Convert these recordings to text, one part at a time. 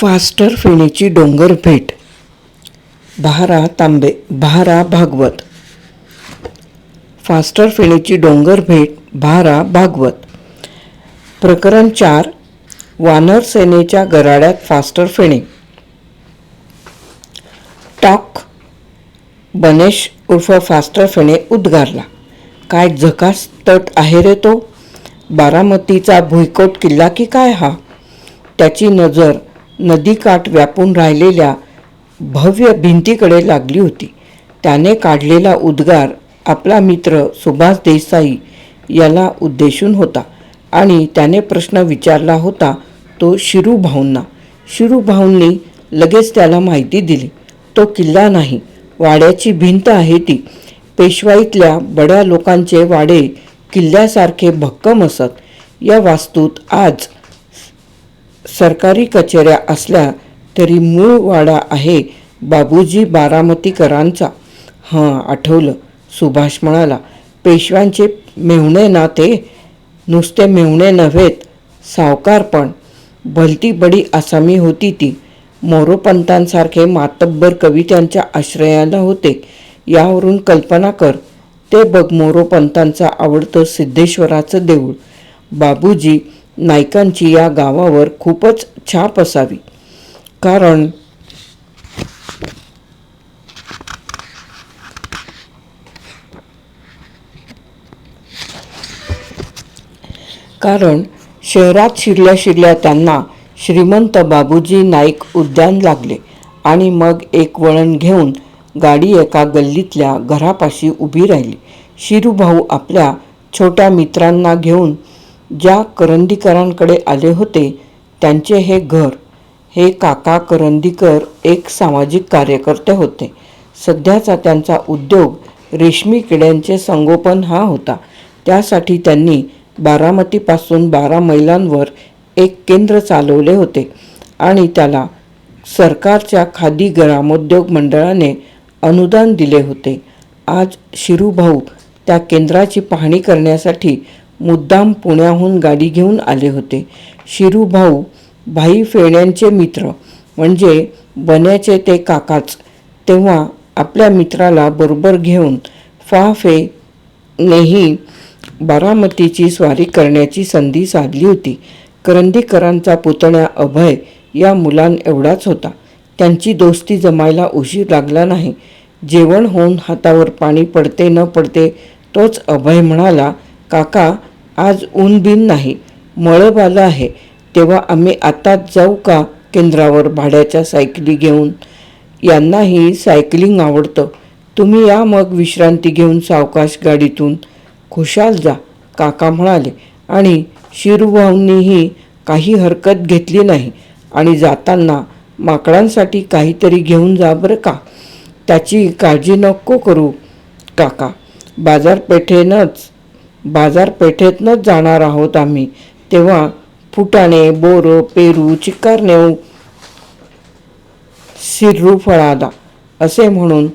Faster फेणीची डोंगर भेट. भारा तांबे भारा भागवत. फास्टर फेणीची डोंगर भेट भारा भागवत. प्रकरण चार वानर सेनेच्या गराड्यात फास्टर फेणे. टॉक बनेश उर्फ फास्टर फेणे उद्गारला. काय झकास तट आहे रे तो? बारामतीचा भुईकोट किल्ला की काय हा? त्याची नजर नदीकाठ व्यापून राहिलेल्या भव्य भिंतीकडे लागली होती. त्याने काढलेला उद्गार आपला मित्र सुभाष देसाई याला उद्देशून होता आणि त्याने प्रश्न विचारला होता तो शिरूभाऊंना शिरूभाऊंनी लगेच त्याला माहिती दिली. तो किल्ला नाही वाड्याची भिंत आहे ती. पेशवाईतल्या बड्या लोकांचे वाडे किल्ल्यासारखे भक्कम असत. या वास्तूत आज सरकारी कचेऱ्या असल्या तरी मूळ वाडा आहे बाबूजी बारामतीकरांचा. हां आठवलं. सुभाष म्हणाला पेशव्यांचे मेहुणे ना ते? नुसते मेहुणे नव्हेत. सावकार पण. भलती बडी आसामी होती ती. मोरोपंतांसारखे मातब्बर कवी त्यांच्या आश्रयाला होते. यावरून कल्पना कर. ते बघ मोरोपंतांचं आवडतं सिद्धेश्वराचं देऊळ. बाबूजी नायकांची या गावावर खूपच छाप असावी. कारण कारण शहरात शिरल्या शिरल्या त्यांना श्रीमंत बाबूजी नाईक उद्यान लागले आणि मग एक वळण घेऊन गाडी एका गल्लीतल्या घरापाशी उभी राहिली. शिरूभाऊ आपल्या छोट्या मित्रांना घेऊन ज्या करंदीकरांकडे आले होते त्यांचे हे घर हे काका करंदीकर एक सामाजिक कार्यकर्ते होते. सध्याचा त्यांचा उद्योग रेशमी किड्यांचे संगोपन हा होता. त्यासाठी त्यांनी बारामतीपासून बारा मैलांवर एक केंद्र चालवले होते आणि त्याला सरकारच्या खादी ग्रामोद्योग मंडळाने अनुदान दिले होते. आज शिरूभाऊ त्या केंद्राची पाहणी करण्यासाठी मुद्दाम पुण्याहून गाडी घेऊन आले होते. शिरूभाऊ भाई फेण्यांचे मित्र म्हणजे बन्याचे ते काकाच. तेव्हा आपल्या मित्राला बरोबर घेऊन फा फे नेही बारामतीची स्वारी करण्याची संधी साधली होती. करंदीकरांचा पुतण्या अभय या मुलां एवढाच होता. त्यांची दोस्ती जमायला उशीर लागला नाही. जेवण होऊन हातावर पाणी पडते न पडते तोच अभय म्हणाला काका आज ऊन बिन नाही मळब आलं आहे. तेव्हा आम्ही आताच जाऊ का केंद्रावर भाड्याच्या सायकली घेऊन? यांनाही सायकलिंग आवडतं. तुम्ही या मग विश्रांती घेऊन सावकाश गाडीतून. खुशाल जा काका म्हणाले. आणि शिरूभाऊंनीही काही हरकत घेतली नाही. आणि जाताना माकडांसाठी काहीतरी घेऊन जा बरं का? त्याची काळजी नको करू काका. बाजारपेठेनंच बाजारपेठेतनंच जाणार आहोत आम्ही. तेव्हा फुटाणे बोरं पेरू चिकार नेऊ सिर्रू फळादा असे म्हणून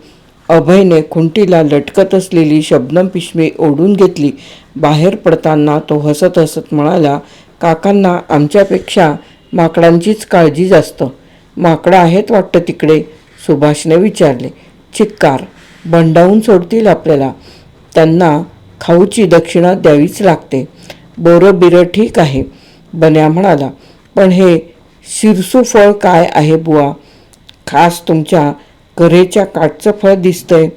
अभयने खुंटीला लटकत असलेली शबनम पिशवी ओढून घेतली. बाहेर पडताना तो हसत हसत म्हणाला काकांना आमच्यापेक्षा माकडांचीच काळजी जास्त. माकडं आहेत वाटतं तिकडे सुभाषने विचारले. चिक्कार भंडावून सोडतील आपल्याला. त्यांना खाऊची दक्षिणा द्यावीच लागते. बोरं बिरं ठीक आहे बन्या म्हणाला. पण हे शिरसू फळ काय आहे बुवा? खास तुमच्या करेच्या काठचं फळ दिसतंय.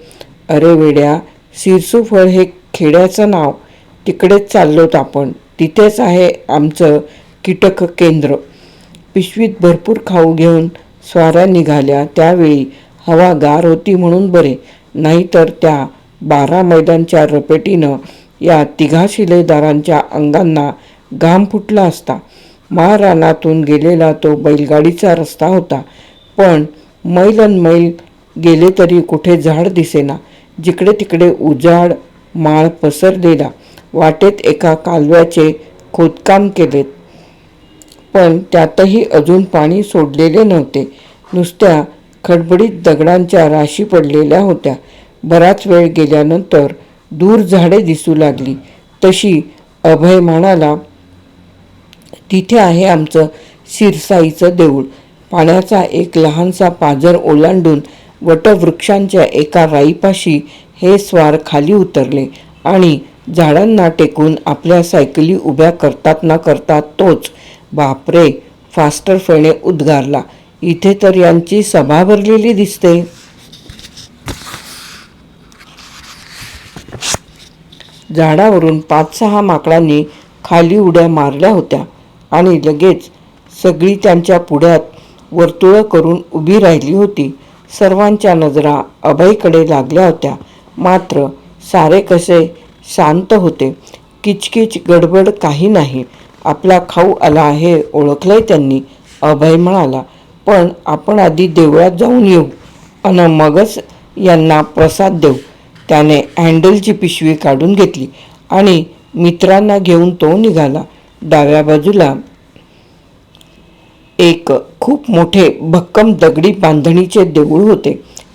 अरे वेड्या शिरसू फळ हे खेड्याचं नाव. तिकडेच चाललोत आपण. तिथेच आहे आमचं कीटक केंद्र. पिशवीत भरपूर खाऊ घेऊन स्वाऱ्या निघाल्या. त्यावेळी हवा गार होती म्हणून बरे. नाहीतर त्या बारा मैदानच्या रपेटीनं या तिघा शिलेदारांच्या अंगांना घाम फुटला असता. महारानातून गेलेला तो बैलगाडीचा रस्ता होता. पण मैल अन मैल गेले तरी कुठे झाड दिसेना. जिकडे तिकडे उजाड माळ पसरलेला. वाटेत एका कालव्याचे खोदकाम केलेत. पण त्यातही अजून पाणी सोडलेले नव्हते. नुसत्या खडबडीत दगडांच्या राशी पडलेल्या होत्या. बराच वेळ गेल्यानंतर दूर झाडे दिसू लागली. तशी अभय म्हणाला तिथे आहे आमचं शिरसाईचं देऊळ. पाण्याचा एक लहानसा पाझर ओलांडून वटवृक्षांच्या एका राईपाशी हे स्वार खाली उतरले आणि झाडांना टेकून आपल्या सायकली उभ्या करतात ना करतात तोच बापरे फास्टर फेणे उद्गारला. इथे तर यांची सभा भरलेली दिसते. झाडावरून पाच सहा माकडांनी खाली उड्या मारल्या होत्या आणि लगेच सगळी त्यांच्या पुढ्यात वर्तुळं करून उभी राहिली होती. सर्वांच्या नजरा अभयकडे लागल्या होत्या. मात्र सारे कसे शांत होते. किचकिच गडबड काही नाही. आपला खाऊ आला हे ओळखलंय त्यांनी. अभय म्हणाला पण आपण आधी देवळात जाऊन येऊ अन मगच यांना प्रसाद देऊ. त्याने हँडलची पिशवी काढून घेतली आणि मित्रांना घेऊन तो निघाला. डाव्या बाजूला एक खूप मोठे भक्कम दगडी बांधणीचे देऊळ होते.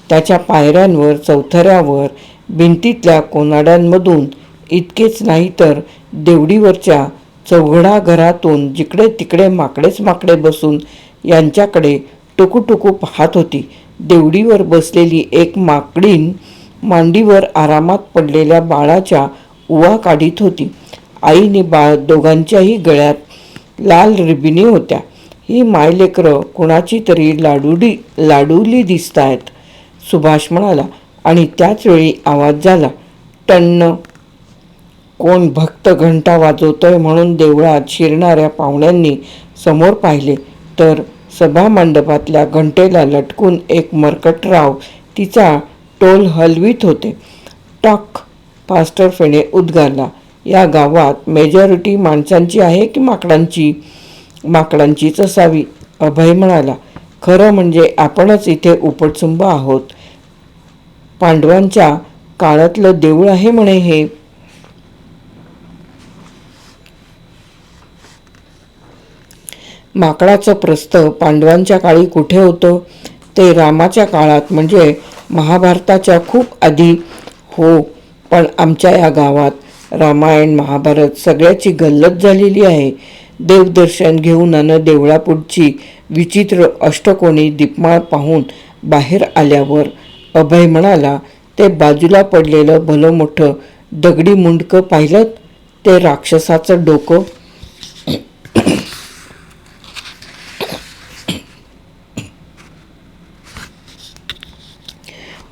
त्याच्या पायऱ्यांवर चौथऱ्यावर भिंतीतल्या कोनाड्यांमधून इतकेच नाही तर देवडीवरच्या चौघडा घरातून जिकडे तिकडे माकडेच माकडे बसून यांच्याकडे टुकूटुकू पाहत होती. देवडीवर बसलेली एक माकडीन मांडीवर आरामात पडलेल्या बाळाच्या उवा काढीत होती. आईने बाळ दोघांच्याही गळ्यात लाल रिबिनी होत्या. ही मायलेकरं कुणाची तरी लाडुडी दिसत दिसतायत सुभाष म्हणाला. आणि त्याचवेळी आवाज झाला. टन्न कोण भक्त घंटा वाजवतोय म्हणून देवळात शिरणाऱ्या पाहुण्यांनी समोर पाहिले. तर सभा मंडपातल्या घंटेला लटकून एक मरकटराव तिचा टोल हलवीत होते. टॉक पास्टर फेणे उद्गारला या गावात मेजॉरिटी माणसांची आहे की माकडांची? माकडांचीच असावी अभय म्हणाला. खरं म्हणजे आपणच इथे उपटसुंब आहोत. पांडवांच्या काळातलं देऊळ आहे म्हणे हे. माकडाचं प्रस्थ पांडवांच्या काळी कुठे होतं? ते रामाच्या काळात म्हणजे महाभारताच्या खूप आधी हो पण आमच्या या गावात रामायण महाभारत सगळ्याची गल्लत झालेली आहे. देवदर्शन घेऊन अन देवळापुढची विचित्र अष्टकोनी दीपमाळ पाहून बाहेर आल्यावर अभय म्हणाला ते बाजूला पडलेलं भलं मोठं दगडी मुंडकं पाहिलं ते राक्षसाचं डोकं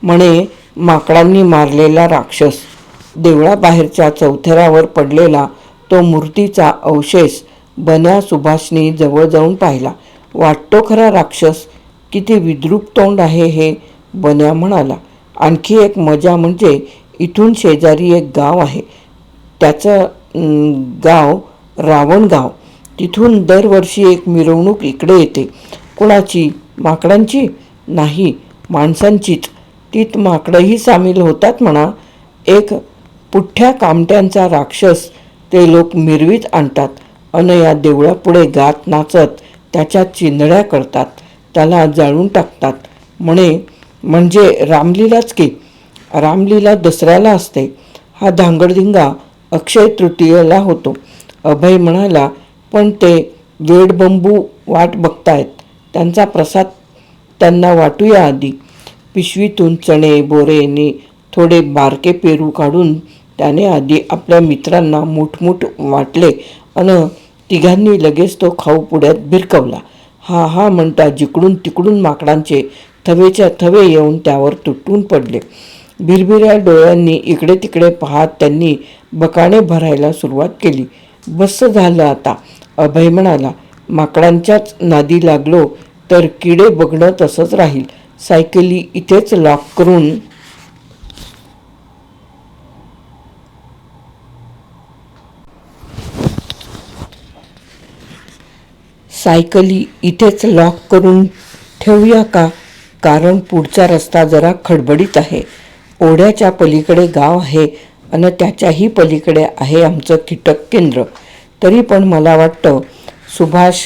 म्हणे माकडांनी मारलेला राक्षस देवळाबाहेरच्या चौथऱ्यावर पडलेला तो मूर्तीचा अवशेष बन्या सुभाषनी जवळ जाऊन पाहिला. वाटतो खरा राक्षस किती विद्रूप तोंड आहे हे बन्या म्हणाला. आणखी एक मजा म्हणजे इथून शेजारी एक गाव आहे. त्याचं गाव रावणगाव तिथून दरवर्षी एक मिरवणूक इकडे येते. कुणाची? माकडांची? नाही माणसांचीच. तीत माकडंही सामील होतात म्हणा. एक पुठ्ठ्या कामट्यांचा राक्षस ते लोक मिरवीत आणतात. अन या देवळापुढे गात नाचत त्याच्या चिंधड्या करतात. त्याला जाळून टाकतात. म्हणे म्हणजे रामलीलाच की? रामलीला दसऱ्याला असते. हा धांगडधिंगा अक्षय तृतीयेला होतो. अभय म्हणाला पण ते वेडबंबू वाट बघतायत. त्यांचा प्रसाद त्यांना वाटूया आधी. पिशवीतून चणे बोरेने थोडे बारके पेरू काढून त्याने आधी आपल्या मित्रांना मुठमुठ वाटले अन तिघांनी लगेच तो खाऊ पुढ्यात भिरकवला. हा हा म्हणता जिकडून तिकडून माकडांचे थवेच्या थवे येऊन त्यावर तुटून पडले. भिरभिऱ्या डोळ्यांनी इकडे तिकडे पाहत त्यांनी बकाणे भरायला सुरुवात केली. बस झालं आता. अभय म्हणाला माकडांच्याच नादी लागलो तर किडे बघणं तसंच राहील. सायकली इथेच लॉक करून सायकली इथेच लॉक करून ठेवूया का? कारण पुढचा रस्ता जरा खडबडीत आहे. ओढ्याच्या पलीकडे गाव आहे आणि त्याच्याही पलीकडे आहे आमचं कीटक केंद्र. तरी पण मला वाटतं सुभाष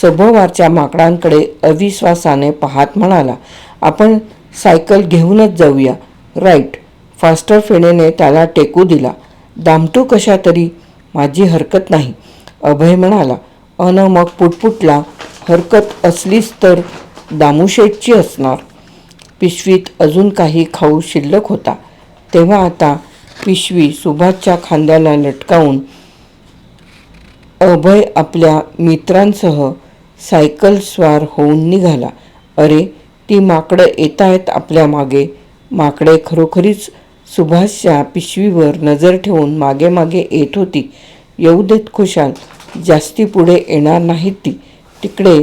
सभोवारच्या माकडांकडे अविश्वासाने पाहत म्हणाला आपण सायकल घेऊनच जाऊया. राईट. फास्टर फेणेने त्याला टेकू दिला. दामटू कशा तरी? माझी हरकत नाही. अभय म्हणाला अन मग पुटपुटला हरकत असलीच तर दामुशेठची असणार. पिशवीत अजून काही खाऊ शिल्लक होता. तेव्हा आता पिशवी सुभाषच्या खांद्याला लटकावून अभय आपल्या मित्रांसह सायकल स्वार होऊन निघाला. अरे ती माकडं येत आहेत आपल्या मागे. माकडे खरोखरीच सुभाषच्या पिशवीवर नजर ठेवून मागे मागे येत होती. येऊ देत खुशाल जास्ती पुढे येणार नाहीत ती. तिकडे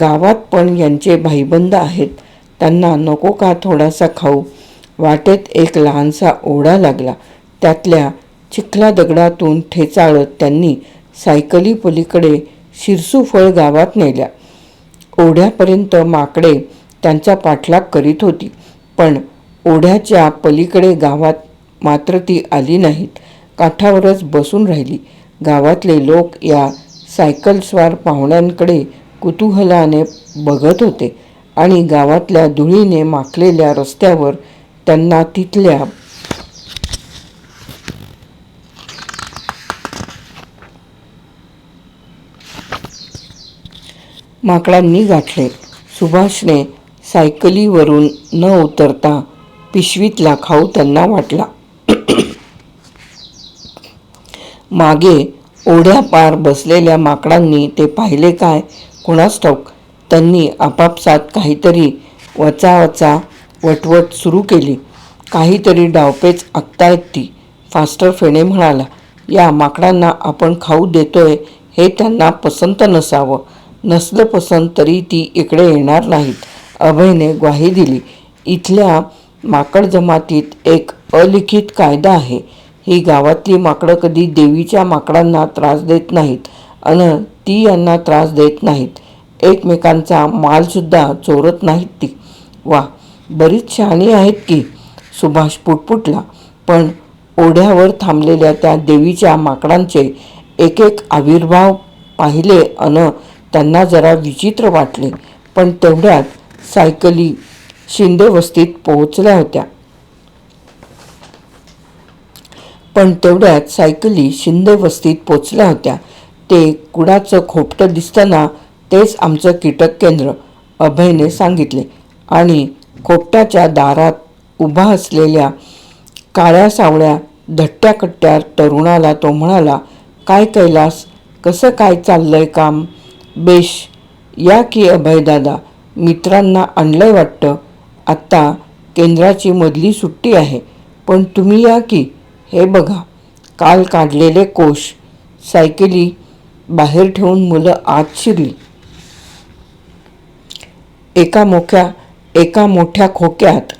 गावात पण यांचे भाईबंद आहेत. त्यांना नको का थोडासा खाऊ? वाटेत एक लहानसा ओढा लागला. त्यातल्या चिखला दगडातून ठेचाळत त्यांनी सायकली पलीकडे शिरसूफळ गावात नेल्या. ओढ्यापर्यंत माकडे त्यांचा पाठलाग करीत होती. पण ओढ्याच्या पलीकडे गावात मात्र ती आली नाहीत. काठावरच बसून राहिली. गावातले लोक या सायकलस्वार पाहुण्यांकडे कुतूहलाने बघत होते आणि गावातल्या धुळीने माखलेल्या रस्त्यावर त्यांना तिथल्या माकडांनी गाठले. सुभाषने सायकलीवरून न उतरता पिशवीतला खाऊ त्यांना वाटला. मागे ओढ्यापार बसलेल्या माकडांनी ते पाहिले काय? कुणास ठाऊक? त्यांनी आपापसात काहीतरी वचावचा वटवट सुरू केली. काहीतरी डावपेच आखतायत ती. फास्टर फेणे म्हणाला या माकडांना आपण खाऊ देतोय हे त्यांना पसंत नसावं. नसलं पसंत तरी ती इकडे येणार नाहीत. अभयने ग्वाही दिली. इथल्या माकड जमातीत एक अलिखित कायदा आहे. ही गावातली माकडं कधी देवीच्या माकडांना त्रास देत नाहीत अन ती यांना त्रास देत नाहीत. एकमेकांचा मालसुद्धा चोरत नाहीत ती. वा बरीच शहाणी आहेत की? सुभाष पुटपुटला. पण ओढ्यावर थांबलेल्या त्या देवीच्या माकडांचे एक एक आविर्भाव पाहिले अन त्यांना जरा विचित्र वाटले. पण तेवढ्यात सायकली शिंदे वस्तीत पोहोचल्या होत्या. पण तेवढ्यात सायकली शिंदे वस्तीत पोचल्या होत्या. ते कुडाचं खोपटं दिसताना तेच आमचं कीटक केंद्र अभयने सांगितले. आणि खोपट्याच्या दारात उभा असलेल्या काळ्या सावळ्या धट्ट्याकट्ट्या तरुणाला तो म्हणाला काय कैलास कसं काय चाललंय काम? बेश या की अभयदादा मित्रांना आणलंय वाटतं. आत्ता केंद्राची मधली सुट्टी आहे. पण तुम्ही या की? हे बघा. काल काढलेले कोश. सायकली बाहेर ठेवून मुलं आत शिरली. एका मोठ्या एका मोठ्या खोक्यात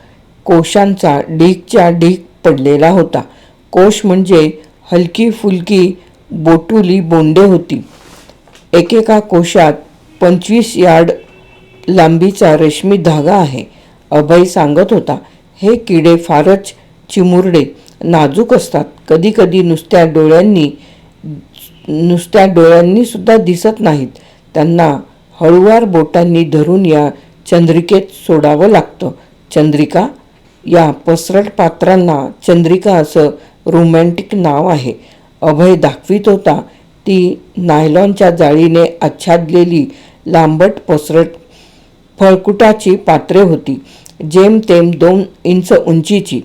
कोशांचा ढीकच्या ढीक पडलेला होता. कोश म्हणजे हलकी फुलकी बोटुली बोंडे होती. एकेका कोशात पंचवीस यार्ड लांबीचा रेशमी धागा आहे. अभय सांगत होता हे किडे फारच चिमुरडे नाजूक असतात. कधीकधी नुसत्या डोळ्यांनी नुसत्या डोळ्यांनी सुद्धा दिसत नाहीत. त्यांना हळुवार बोटांनी धरून या चंद्रिकेत सोडावं लागतं. चंद्रिका या पसरट पात्रांना चंद्रिका असं रोमॅन्टिक नाव आहे. अभय दाखवित होता ती नायलॉनच्या जाळीने आच्छादलेली लांबट पसरट फळकुटाची पात्रे होती. जेमतेम दोन इंच उंचीची.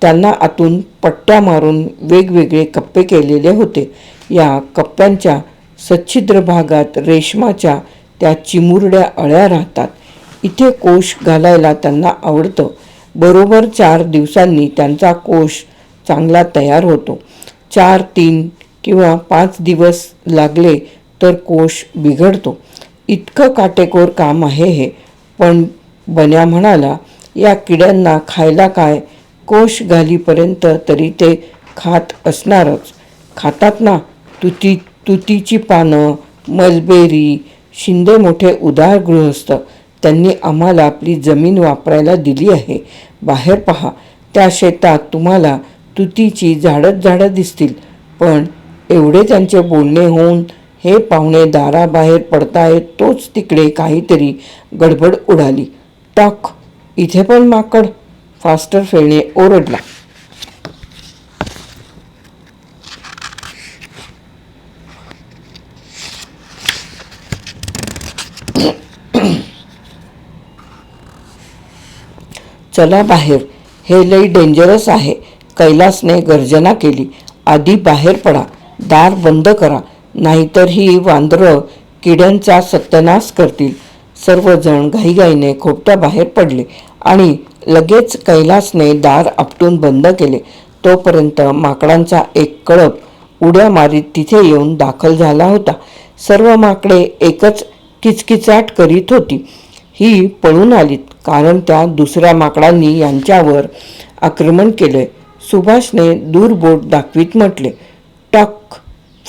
त्यांना आतून पट्ट्या मारून वेगवेगळे कप्पे केलेले होते. या कप्प्यांच्या सच्छिद्र भागात रेशमाच्या त्या चिमुरड्या अळ्या राहतात. इथे कोश घालायला त्यांना आवडतं. बरोबर चार दिवसांनी त्यांचा कोश चांगला तयार होतो. चार तीन किंवा पाच दिवस लागले तर कोश बिघडतो. इतकं काटेकोर काम आहे हे. पण बन्या म्हणाला या किड्यांना खायला काय? कोश घालीपर्यंत तरी ते खात असणारच. खातात ना तुती तुतीची पानं मलबेरी शिंदे मोठे उदार गृहस्थ. त्यांनी आम्हाला आपली जमीन वापरायला दिली आहे. बाहेर पहा त्या शेतात तुम्हाला तुतीची झाडच झाडं दिसतील. पण एवढे त्यांचे बोलणे होऊन हे पाहुणे दाराबाहेर पडतायत तोच तिकडे काहीतरी गडबड उडाली. टाक इथे पण माकड. फास्टर फेळणे ओरडला. चला बाहेर. हे लई डेंजरस आहे. कैलासने गर्जना केली. आधी बाहेर पडा. दार बंद करा. नाहीतर ही वांद्रं किड्यांचा सत्यानाश करतील. सर्वजण घाईघाईने खोपट्याबाहेर पडले आणि लगेच कैलासने दार आपटून बंद केले. तोपर्यंत माकडांचा एक कळप उड्या मारीत तिथे येऊन दाखल झाला होता. सर्व माकडे एकच किचकिचाट करीत होती. ही पळून आलीत कारण त्या दुसऱ्या माकडांनी यांच्यावर आक्रमण केले सुभाषने दूरबोट दाखवीत म्हटले टक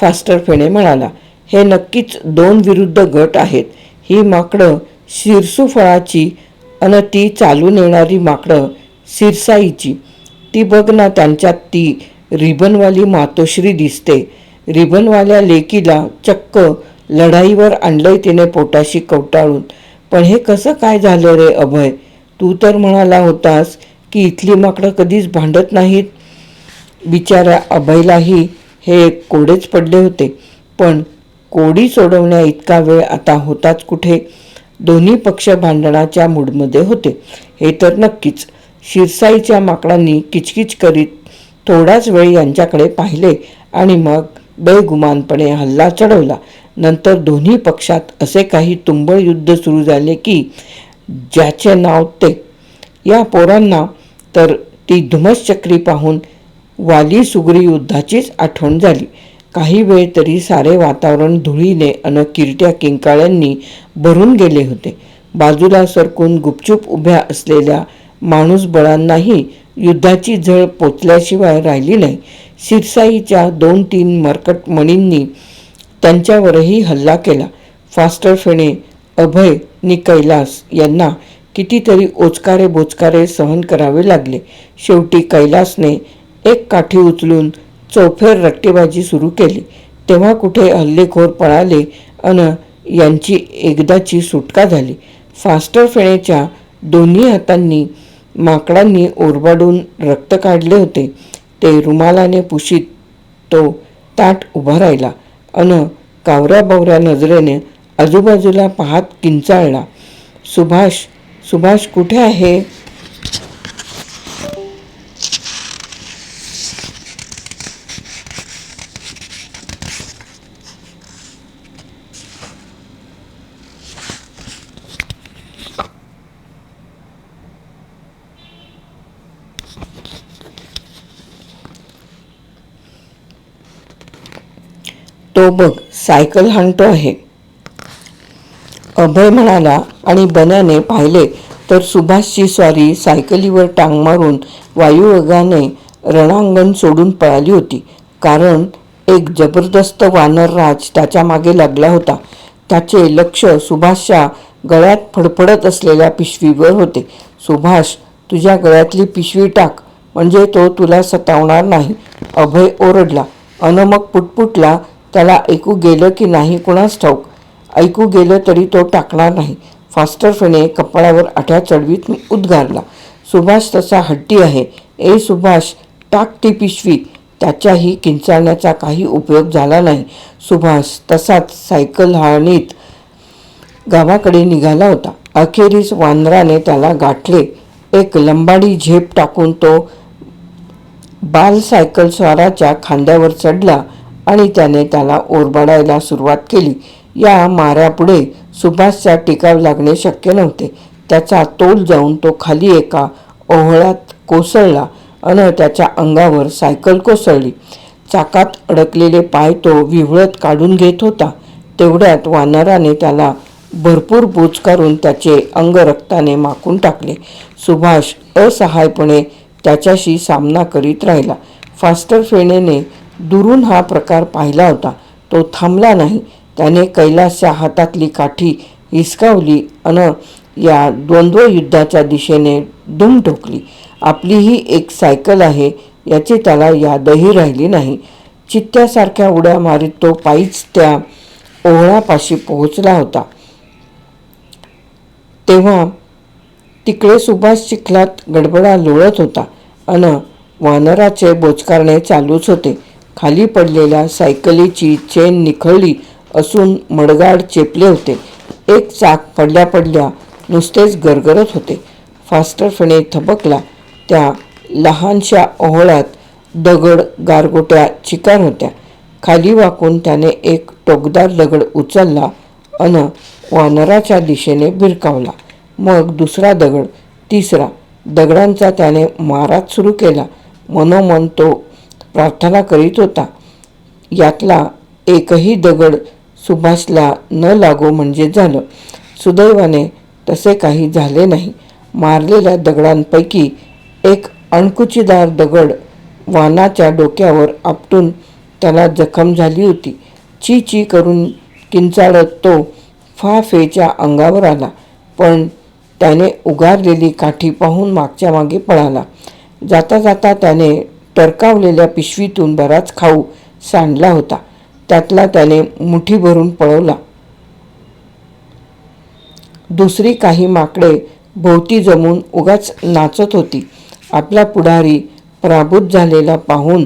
फास्टर फेणे म्हणाला हे नक्कीच दोन विरुद्ध गट आहेत. ही माकडं शिरसू फळाची अन ती चालून येणारी माकडं सिरसाईची. ती बघ ना त्यांच्यात ती रिबनवाली मातोश्री दिसते. रिबनवाल्या लेकीला चक्क लढाईवर आणलंय तिने पोटाशी कवटाळून. पण हे कसं काय झालं रे अभय? तू तर म्हणाला होतास की इथली माकडं कधीच भांडत नाहीत. बिचाऱ्या अभयलाही हे कोडेच पडले होते. पण कोडी सोडवण्या इतका वेळ आता होताच कुठे? दोन्ही पक्ष भांडणाच्या मूडमध्ये होते. हे तर नक्कीच. शिरसाईच्या माकडांनी किचकिच करीत थोडाच वेळ यांच्याकडे पाहिले आणि मग बेगुमानपणे हल्ला चढवला. नंतर दोन्ही पक्षात असे काही तुंबळ युद्ध सुरू झाले की ज्याचे नाव ते. या पोरांना तर ती धुमसचक्री पाहून वाली सुगरी युद्धाचीच आठवण झाली. काही वेळ तरी सारे वातावरण धुळीने अन किरट्या किंकाळ्यांनी भरून गेले होते. बाजूला सरकून गुपचूप उभ्या असलेल्या माणूसबळांनाही युद्धाची झळ पोचल्याशिवाय राहिली नाही. सिरसाईच्या दोन तीन मरकट मणींनी त्यांच्यावरही हल्ला केला. फास्टर फेणे अभय नि कैलास यांना कितीतरी ओचकारे बोचकारे सहन करावे लागले. शेवटी कैलासने एक काठी उचलून चौफेर रट्टेबाजी सुरू केली. तेव्हा कुठे हल्लेखोर पळाले अन यांची एकदाची सुटका झाली. फास्टर फेणेच्या दोन्ही हातांनी माकडांनी ओरबाडून रक्त काढले होते. ते रुमालाने पुशीत तो ताट उभा राहिला अन कावऱ्या बावऱ्या नजरेने आजूबाजूला पाहत किंचाळला. सुभाष सुभाष कुठे आहे? तो बघ सायकल हाणतो आहे. अभय म्हणाला आणि बन्याने पाहिले तर सुभाषची स्वारी सायकलीवर टांग मारून वायुवेगाने रणांगण सोडून पळाली होती. कारण एक जबरदस्त वानरराज त्याच्यामागे लागला होता. त्याचे लक्ष सुभाषच्या गळ्यात फडफडत असलेल्या पिशवीवर होते. सुभाष तुझ्या गळ्यातली पिशवी टाक म्हणजे तो तुला सतावणार नाही. अभय ओरडला. अन मग पुटपुटला त्याला ऐकू गेलं की नाही कुणास ठाऊक? ऐकू गेलं तरी तो टाकणार नाही. फास्टर फेणे कपाळावर आठ्या चढवीत उद्गारला. सुभाष तसा हट्टी आहे. ए सुभाष टाक ती पिशवी. त्याच्याही किंचाळण्याचा काही उपयोग झाला नाही. सुभाष तसाच सायकल हाळणीत गावाकडे निघाला होता. अखेरीस वांद्राने त्याला गाठले. एक लंबाडी झेप टाकून तो बाल सायकल स्वाराच्या खांद्यावर चढला. आणि त्याने त्याला ओरबाडायला सुरुवात केली. या माऱ्यापुढे सुभाषचा टिकाव लागणे शक्य नव्हते. त्याचा तोल जाऊन तो खाली एका ओहळात कोसळला अन त्याच्या अंगावर सायकल कोसळली. चाकात अडकलेले पाय तो विव्हळत काढून घेत होता. तेवढ्यात वानराने त्याला भरपूर बोचकारून त्याचे अंग रक्ताने माकून टाकले. सुभाष असहायपणे त्याच्याशी सामना करीत राहिला. फास्टर फेणेने दुरून हा प्रकार पाहिला होता. तो थांबला नाही. त्याने कैलासच्या हातातली काठी हिसकावली अन या द्वंद्व युद्धाच्या दिशेने दुम ठोकली. आपली ही एक सायकल आहे याची त्याला यादही राहिली नाही. चित्त्यासारख्या उड्या मारीत तो पायीच त्या ओहळापाशी पोहोचला होता. तेव्हा तिकडे सुभाष चिखलात गडबडा लोळत होता. अन वानराचे बोचकारणे चालूच होते. खाली पडलेल्या सायकलीची चेन निखळली असून मडगाड चेपले होते. एक चाक पडल्या पडल्या नुसतेच गरगरत होते. फास्टरफणे थबकला. त्या लहानशा ओहळ्यात दगड गारगोट्या चिकार होत्या. खाली वाकून त्याने एक टोकदार दगड उचलला अन वानराच्या दिशेने भिरकावला. मग दुसरा दगड तिसरा. दगडांचा त्याने माराच सुरू केला. मनोमन तो प्रार्थना करीत होता. यातला एकही दगड सुभाषला न लागो म्हणजे झालं. सुदैवाने तसे काही झाले नाही. मारलेल्या दगडांपैकी एक अणकुचीदार दगड वानाच्या डोक्यावर आपटून त्याला जखम झाली होती. ची ची करून किंचाळत तो फा फेच्या अंगावर आला पण त्याने उगारलेली काठी पाहून मागच्या मागे पळाला. जाता जाता त्याने टरकावलेल्या पिशवीतून बराच खाऊ सांडला होता. त्यातला त्याने मुठी भरून पळवला. दुसरी काही माकडे भोवती जमून उगाच नाचत होती. आपला पुढारी पराभूत झालेला पाहून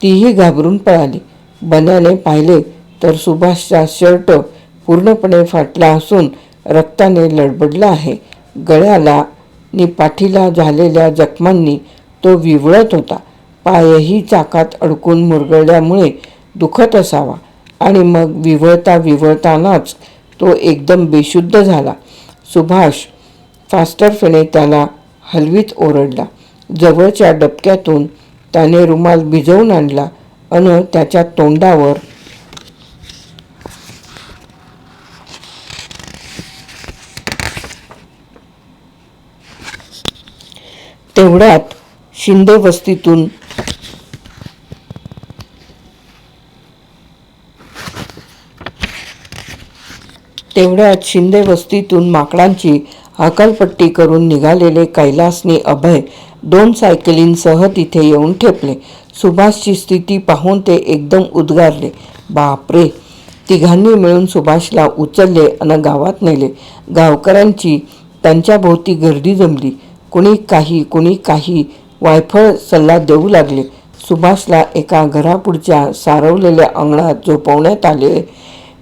तीही घाबरून पळाली. बन्याने पाहिले तर सुभाषचा शर्ट पूर्णपणे फाटला असून रक्ताने लडबडला आहे. गळ्याला नि पाठीला झालेल्या जखमांनी तो विवळत होता. पायही चाकात अडकून मुरगळल्यामुळे दुखत असावा आणि मग विवळता विवळतानाच तो एकदम बेशुद्ध झाला. सुभाष फास्टरफेने त्याला हलवीत ओरडला. जवळच्या डबक्यातून त्याने रुमाल भिजवून आणला अन त्याच्या तोंडावर तेवढ्यात शिंदे वस्तीतून तेवढ्यात शिंदे वस्तीतून माकडांची हकालपट्टी करून निघालेले कैलासनी अभय दोन सायकलींसह तिथे येऊन ठेपले. सुभाषची स्थिती पाहून ते एकदम उद्गारले. बापरे! तिघांनी मिळून सुभाषला उचलले आणि गावात नेले. गावकऱ्यांची त्यांच्या भोवती गर्दी जमली. कुणी काही कुणी काही वायफळ सल्ला देऊ लागले. सुभाषला एका घरापुढच्या सारवलेल्या अंगणात झोपवण्यात आले.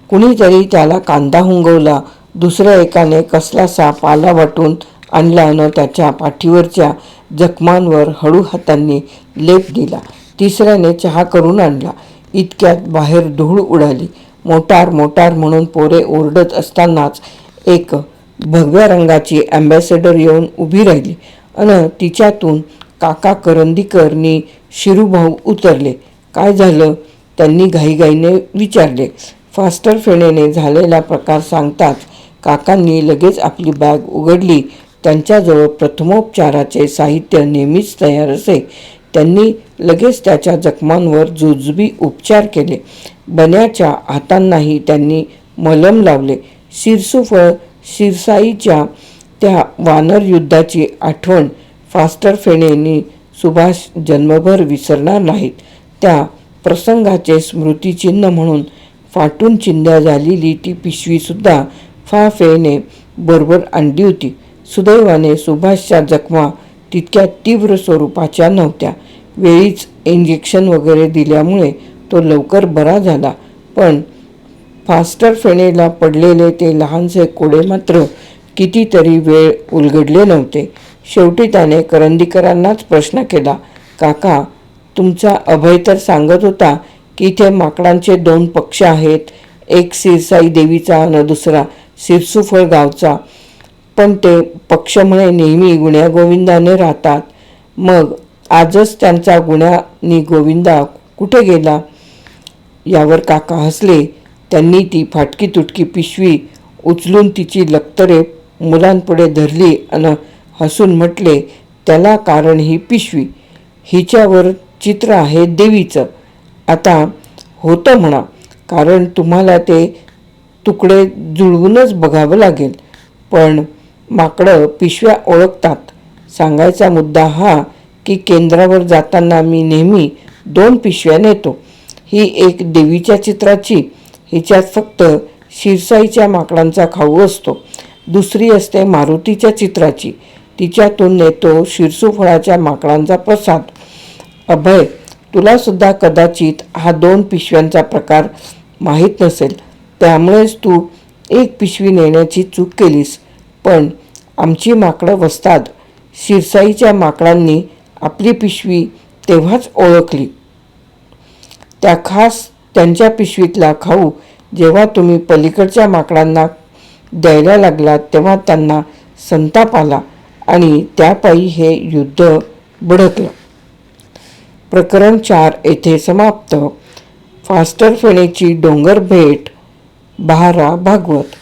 कुणीतरी त्याला कांदा हुंगवला. दुसऱ्या एकाने कसलासा पाला वाटून आणला न त्याच्या पाठीवरच्या जखमांवर हळू हातांनी लेप दिला. तिसऱ्याने चहा करून आणला. इतक्यात बाहेर धूळ उडाली. मोटार मोटार म्हणून पोरे ओरडत असतानाच एक भगव्या रंगाची ॲम्बॅसेडर येऊन उभी राहिली अन तिच्यातून काका करंदीकरनी शिरूभाऊ उतरले. काय झालं? त्यांनी घाईघाईने विचारले. फास्टर फेणेने झालेला प्रकार सांगताच काकांनी लगेच आपली बॅग उघडली. त्यांच्याजवळ प्रथमोपचाराचे साहित्य नेहमीच तयार असे. त्यांनी लगेच त्याच्या जखमांवर जुजबी उपचार केले. बन्याच्या हातांनाही त्यांनी मलम लावले. शिरसुफळ शिरसाईच्या त्या वानर युद्धाची आठवण फास्टर फेणेंनी सुभाष जन्मभर विसरणार नाहीत. त्या प्रसंगाचे स्मृतिचिन्ह म्हणून फाटून चिंध्या झालेली ती पिशवीसुद्धा फा फेने बरोबर आणली होती. सुदैवाने सुभाषच्या जखमा तितक्या तीव्र स्वरूपाच्या नव्हत्या. वेळीच इंजेक्शन वगैरे दिल्यामुळे तो लवकर बरा झाला. पण फास्टर फेणेला पडलेले ते लहानसे कोडे मात्र कितीतरी वेळ उलगडले नव्हते. शेवटी त्याने करंदीकरांनाच प्रश्न केला काका तुमचा अभय तर सांगत होता की इथे माकडांचे दोन पक्ष आहेत. एक सिरसाई देवीचा आणि दुसरा सिरसुफळ गावचा. पण ते पक्षमुळे नेहमी गुण्या गोविंदाने राहतात. मग आजच त्यांचा गुण्यानी गोविंदा कुठे गेला? यावर काका हसले. त्यांनी ती फाटकी तुटकी पिशवी उचलून तिची लक्तरे मुलांपुढे धरली आणि हसून म्हटले त्याला कारण ही पिशवी. हिच्यावर चित्र आहे देवीचं. आता होतं म्हणा. कारण तुम्हाला ते तुकडे जुळवूनच बघावं लागेल. पण माकडं पिशव्या ओळखतात. सांगायचा मुद्दा हा की केंद्रावर जाताना मी नेहमी दोन पिशव्या नेतो. ही एक देवीच्या चित्राची हिच्यात फक्त शिरसाईच्या माकडांचा खाऊ असतो. दुसरी असते मारुतीच्या चित्राची. तिच्यातून नेतो शिरसूफळाच्या माकडांचा प्रसाद. अभय तुला सुद्धा कदाचित हा दोन पिशव्यांचा प्रकार माहीत नसेल. त्यामुळेच तू एक पिशवी नेण्याची चूक केलीस. पण आमची माकडं वस्ताद. शिरसाईच्या माकडांनी आपली पिशवी तेव्हाच ओळखली. त्या खास त्यांच्या पिशवीतला खाऊ जेव्हा तुम्ही पलीकडच्या माकडांना द्यायला लागलात तेव्हा त्यांना संताप आला आणि त्यापायी हे युद्ध भडकलं प्रकरण चार येथे समाप्त. फास्टर फेणेची डोंगर भेट बहारा भागवत.